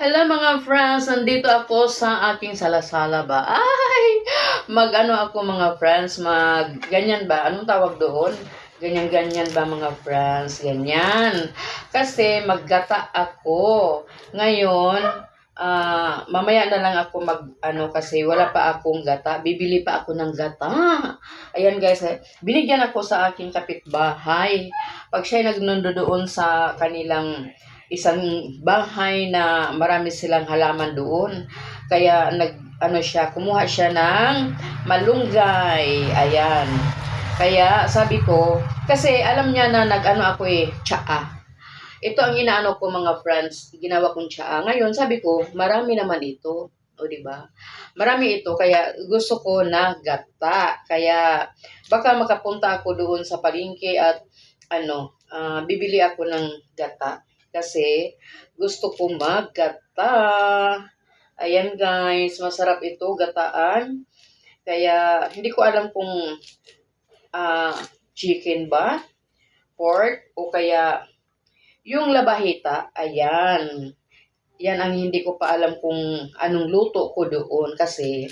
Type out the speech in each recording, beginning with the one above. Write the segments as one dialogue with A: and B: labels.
A: Hello mga friends, nandito ako sa aking salasala ba? Ay, mag ano ako mga friends, mag ganyan ba? Anong tawag doon? Ganyan-ganyan ba mga friends? Ganyan. Kasi maggata ako. Ngayon, ah mamaya na lang ako mag ano kasi wala pa akong gata. Bibili pa ako ng gata. Ayan guys, eh, binigyan ako sa aking kapitbahay. Pag siya nagnundo doon sa kanilang isang bahay na marami silang halaman doon. Kaya nag ano siya, kumuha siya ng malunggay. Ayan. Kaya sabi ko, kasi alam niya na nag-ano ako eh, tsaa. Ito ang inaano ko mga friends, ginawa kong tsaa. Ngayon sabi ko, marami naman ito. O di ba? Marami ito kaya gusto ko na gata. Kaya baka makapunta ako doon sa palengke at ano, ah, bibili ako ng gata kasi gusto ko maggata. Ayan guys, masarap ito, gataan. Kaya hindi ko alam kung ah, chicken ba, pork, o kaya yung labahita, ayan. Yan ang hindi ko pa alam kung anong luto ko doon kasi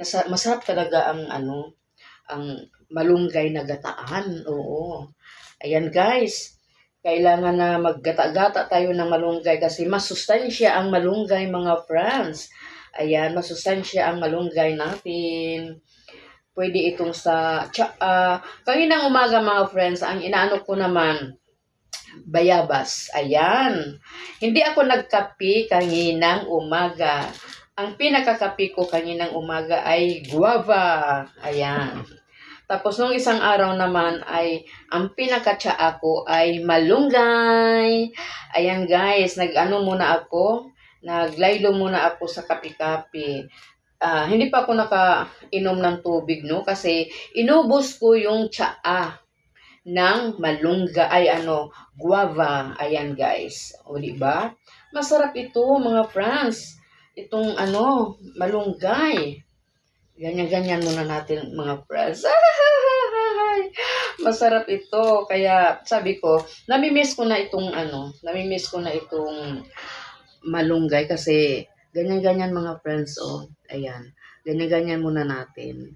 A: masarap talaga ang ano, ang malunggay na gataan. Oo. Ayan guys, kailangan na maggata-gata tayo ng malunggay kasi masustansya ang malunggay mga friends. Ayan, masustansya ang malunggay natin. Pwede itong sa tsaa. Kaninang umaga mga friends, ang inaano ko naman, bayabas. Ayan. Hindi ako nagkapi kaninang umaga. Ang pinakakapi ko kaninang umaga ay guava. Ayan. Tapos nung isang araw naman ay ang pinakatsaa ko ay malunggay. Ayan guys, nag-ano muna ako, naglaylo muna ako sa kapi-kapi. Ah, hindi pa ako nakainom ng tubig no kasi inubos ko yung tsaa ng malungga ay ano, guava. Ayan guys. O di ba? Masarap ito mga friends. Itong ano, malunggay. Ganyan-ganyan muna natin mga friends. Masarap ito. Kaya sabi ko, namimiss ko na itong ano, namimiss ko na itong malunggay kasi ganyan-ganyan mga friends. Oh, ayan. Ganyan-ganyan muna natin.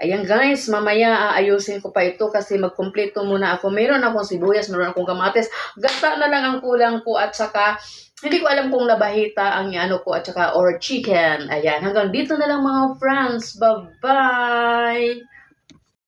A: Ayan guys, mamaya aayusin ko pa ito kasi magkumpleto muna ako. Meron akong sibuyas, meron akong kamatis. Gata na lang ang kulang ko at saka hindi ko alam kung labahita ang ano ko at saka or chicken. Ayan, hanggang dito na lang mga friends. Bye-bye!